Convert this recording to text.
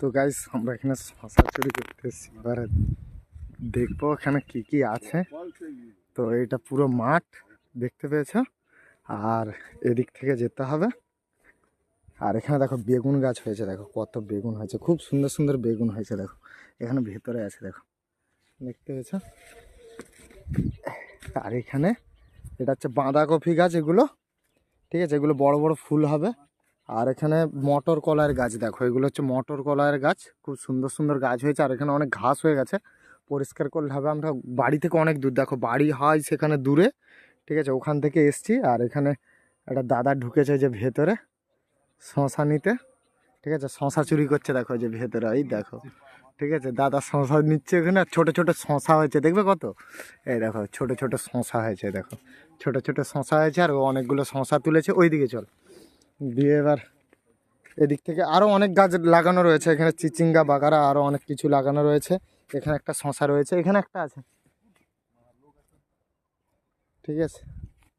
তো গাইস আমরা এখানে শশা চুরি করতে এসেছি। এবারে দেখব এখানে কি কি আছে। তো এটা পুরো মাঠ, দেখতে পেয়েছ? আর এদিক থেকে যেতে হবে। আর এখানে দেখো বেগুন গাছ হয়েছে, দেখো কত বেগুন হয়েছে। খুব সুন্দর সুন্দর বেগুন হয়েছে, দেখো। এখানে ভেতরে আছে, দেখো। দেখতে পেয়েছ? আর এখানে এটা হচ্ছে বাঁধাকপি গাছ, এগুলো। ঠিক আছে, এগুলো বড় বড় ফুল হবে। আর এখানে মটর কলার গাছ দেখো, এগুলো হচ্ছে মটর কলার গাছ। খুব সুন্দর সুন্দর গাছ হয়েছে, আর এখানে অনেক ঘাস হয়ে গেছে। পরিষ্কার করলে হবে, আমরা বাড়ি থেকে অনেক দূর, দেখো বাড়ি হয় সেখানে দূরে, ঠিক আছে, ওখান থেকে এসছি। আর এখানে একটা দাদা ঢুকেছে যে ভেতরে, শশা নিতে, ঠিক আছে, শশা চুরি করছে, দেখো যে ভেতরে, এই দেখো, ঠিক আছে, দাদা শশা নিচ্ছে এখানে ছোটো ছোটো শশা হয়েছে, দেখবে কত? এই দেখো, ছোটো ছোটো শশা হয়েছে, দেখো, ছোটো ছোটো শশা হয়েছে, আর অনেকগুলো শশা তুলেছে ওই দিকে চল। দিয়ে এবার এদিক থেকে আরও অনেক গাছ লাগানো রয়েছে। এখানে চিচিঙ্গা, বাগারা আরও অনেক কিছু লাগানো রয়েছে। এখানে একটা শশা রয়েছে, এখানে একটা আছে। ঠিক আছে।